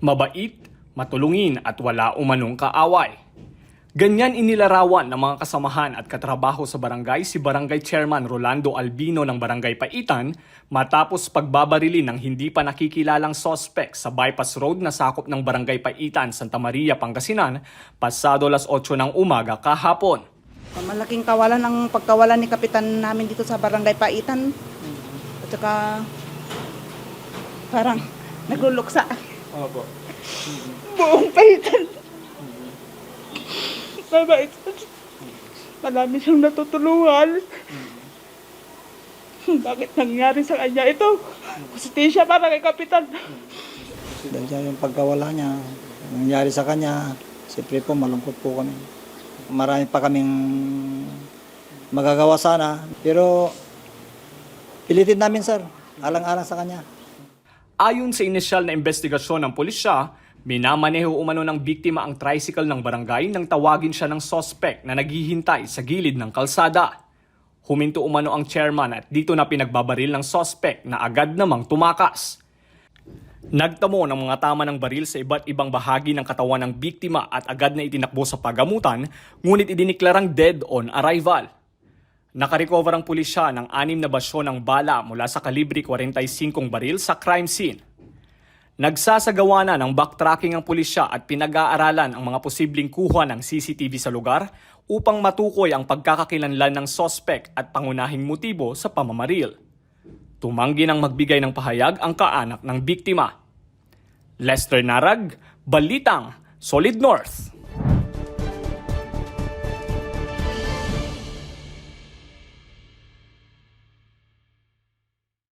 mabait, matulungin at wala umanong kaaway. Ganyan inilarawan ng mga kasamahan at katrabaho sa barangay si Barangay Chairman Rolando Albino ng Barangay Paitan matapos pagbabarilin ng hindi pa nakikilalang sospek sa bypass road na sakop ng Barangay Paitan, Santa Maria, Pangasinan, pasado las 8 ng umaga kahapon. Malaking kawalan ang pagkawalan ni Kapitan namin dito sa Barangay Paitan. At saka parang nagluluksa. Opo. Buong Paitan. Mabait. Marami siyang natutulungan. Bakit nangyari sa kanya ito? Kustisya para kay Kapitan. Dahil siya yung pagkawala niya, nangyari sa kanya, siyempre po malungkot po kami. Marami pa kaming magagawa sana, pero pilitin namin sir, alang-alang sa kanya. Ayon sa inisyal na investigasyon ng pulisya, minamaneho umano ng biktima ang tricycle ng barangay nang tawagin siya ng sospek na naghihintay sa gilid ng kalsada. Huminto umano ang chairman at dito na pinagbabaril ng sospek na agad namang tumakas. Nagtamo ng mga tama ng baril sa iba't ibang bahagi ng katawan ng biktima at agad na itinakbo sa pagamutan, ngunit idiniklarang dead on arrival. Nakarecover ang pulisya ng anim na basyo ng bala mula sa kalibre 45 baril sa crime scene. Nagsasagawa na ng backtracking ang pulisya at pinag-aaralan ang mga posibleng kuha ng CCTV sa lugar upang matukoy ang pagkakakilanlan ng sospek at pangunahing motibo sa pamamaril. Tumanggi ng magbigay ng pahayag ang kaanak ng biktima. Lester Narag, Balitang, Solid North.